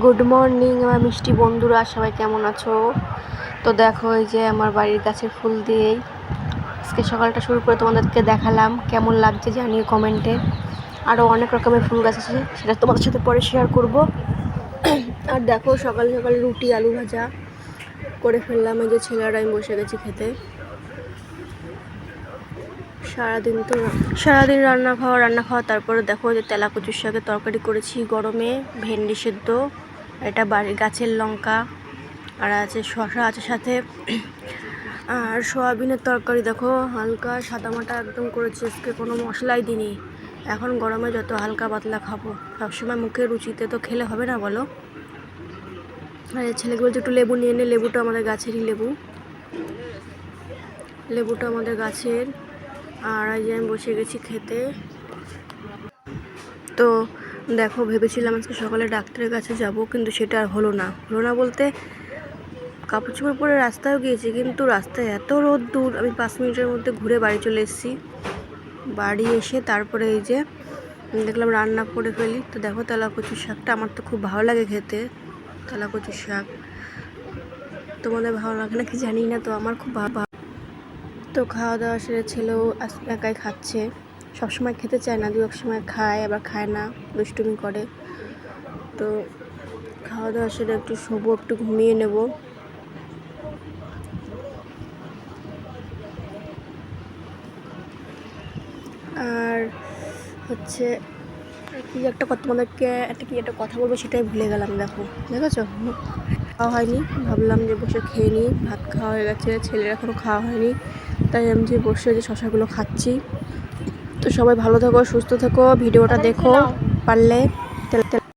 Good morning আমার মিষ্টি বন্ধুরা, সবাই কেমন আছো? তো দেখো, এই যে আমার বাড়ির গাছের ফুল দিয়েই আজকে সকালটা শুরু করে তোমাদেরকে দেখালাম, কেমন লাগছে জানিয়ে কমেন্টে আরও অনেক রকমের ফুল গাছ আছে, সেটা তোমাদের সাথে পরে শেয়ার করব। আর দেখো, সকাল সকাল রুটি, আলু ভাজা করে ফেললাম, এই যে ছেলেরা, আমি বসে গেছি খেতে। সারাদিন তো সারাদিন রান্না খাওয়া রান্না খাওয়া, তারপরে দেখো যে তেলা কচুর তরকারি করেছি গরমে, ভেন্ডি সেদ্ধ এটা বাড়ির গাছের লঙ্কা, আর আছে শশা আছে সাথে। আর সোয়াবিনের তরকারি দেখো, হালকা সাদামাটা একদম করেছি, আজকে কোনো মশলাই দিনি এখন গরমে যত হালকা পাতলা খাব, সবসময় মুখে রুচিতে তো খেলে হবে না বলো? আর ছেলেকে বলছে একটু লেবু নিয়ে নে, লেবুটা আমাদের গাছেরই লেবু। লেবুটা আমাদের গাছের আর আজ আমি বসে গেছি খেতে। তো দেখো, ভেবেছিলাম আজকে সকালে ডাক্তারের কাছে যাব, কিন্তু সেটা আর হলো না। হলো না বলতে কাপড় চোপড় পরে রাস্তায়ও গিয়েছি, কিন্তু রাস্তায় এত রোদ দূর, আমি পাঁচ মিনিটের মধ্যে ঘুরে বাড়ি চলে এসেছি। বাড়ি এসে তারপরে এই যে দেখলাম রান্না করে ফেলি। তো দেখো তেলা কচুর শাকটা আমার তো খুব ভালো লাগে খেতে তেলা কচুর শাক। তোমাদের ভালো লাগে না কি জানি না, তো আমার খুব ভালো তো খাওয়া দাওয়া সেরে ছেলেও একাই খাচ্ছে। সবসময় খেতে চায় না দু এক সময় খায়, আবার খায় না, দুষ্টুমি করে। তো খাওয়া দাওয়া সেরে একটু শোবো, একটু ঘুমিয়ে নেব। আর হচ্ছে, কি একটা কথা তোমাদেরকে, একটা কি একটা কথা বলব সেটাই ভুলে গেলাম, দেখো। দেখেছ? খাওয়া হয়নি, ভাবলাম যে বসে খেয়ে নিই, ভাত খাওয়া হয়ে গেছে, ছেলের এখনও খাওয়া হয়নি। তাই আমি যে বসে যে শশাগুলো খাচ্ছি। তো সবাই ভালো থাকো সুস্থ থাকো ভিডিওটা দেখো পারলে।